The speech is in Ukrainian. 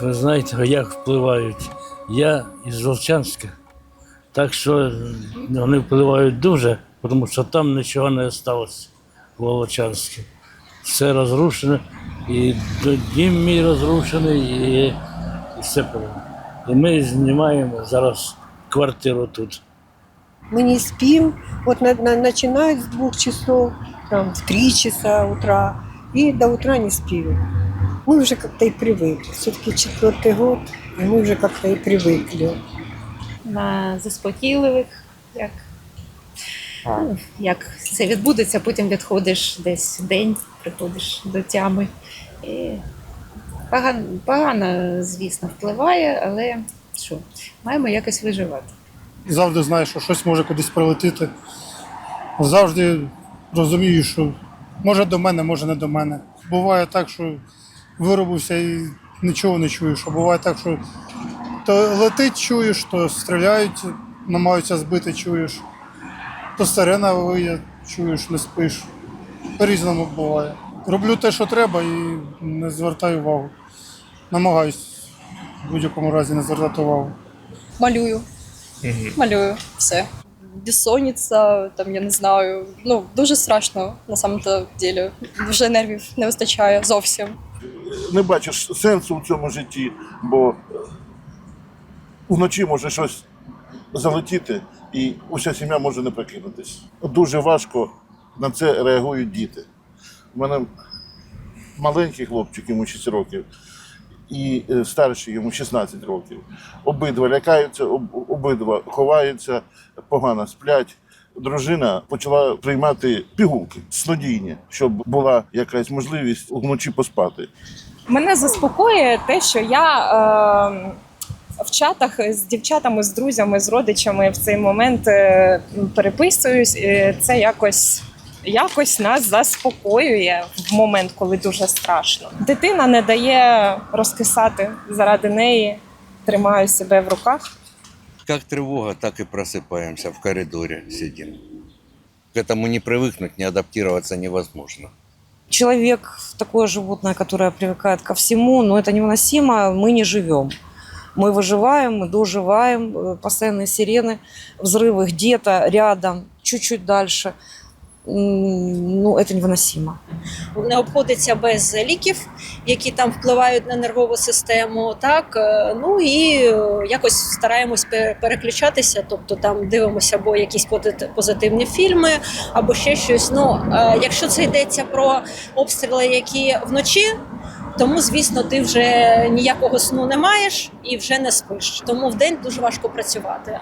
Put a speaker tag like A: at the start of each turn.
A: Ви знаєте, як впливають. Я із Волчанська, так що вони впливають дуже, тому що там нічого не залишилось у Волчанську. Все розрушено, і дім мій розрушений, і, і все. повинно. І ми знімаємо зараз квартиру тут.
B: Мы не спим. Вот на, на- начинают с двух часов, там, в три часа утра, и до утра не спим Мы уже как-то и привыкли. Все-таки четвертый год, и мы уже как-то и привыкли.
C: на заспокійливих, як, ну, як це відбудеться, потім відходиш десь в день, приходиш до тями. І погано, погано, звісно, впливає, але що, маємо якось виживати.
D: завжди знаю, що щось може кудись прилетіти. Завжди розумію, що може до мене, може не до мене. Буває так, що виробився і нічого не чуєш. А буває так, що то летить, чуєш, то стріляють, намагаються збити, чуєш. То сирена виє, чуєш, не спиш. По-різному буває. Роблю те, що треба, і не звертаю увагу. Намагаюсь в будь-якому разі не звертати увагу.
E: Малюю. Малюю все. Безсонниця, там я не знаю. Ну дуже страшно на самом-то ділі. Вже нервів не вистачає зовсім.
F: Не бачиш сенсу в цьому житті, бо вночі може щось залетіти, і уся сім'я може не прокинутись. Дуже важко на це реагують діти. У мене маленький хлопчик, йому 6 років, і е, старший йому 16 років. Обидва лякаються, обидва ховаються, погано сплять. Дружина почала приймати пігулки снодійні, щоб була якась можливість вночі поспати.
G: Мене заспокоює те, що я е, в чатах з дівчатами, з друзями, з родичами в цей момент е, переписуюсь. І це якось, якось нас заспокоює в момент, коли дуже страшно. Дитина не дає розкисати заради неї. Тримаю себе в руках.
H: Как тревога, так и просыпаемся в коридоре, сидим. К этому не привыкнуть, не адаптироваться невозможно.
I: Человек такое животное, которое привыкает ко всему, но это невыносимо, мы не живем. Мы выживаем, мы доживаем, э, постоянные сирены, взрывы где-то рядом, чуть-чуть дальше. Ну, это невыносимо.
J: Не обходиться без ліків, які там впливають на нервову систему. Так е, ну і е, якось стараємось переключатися, тобто там дивимося або якісь позитивні фільми, або ще щось. Ну е, якщо це йдеться про обстріли, які вночі. Тому, звісно, ти вже ніякого сну не маєш і вже не спиш. Тому в день дуже важко працювати.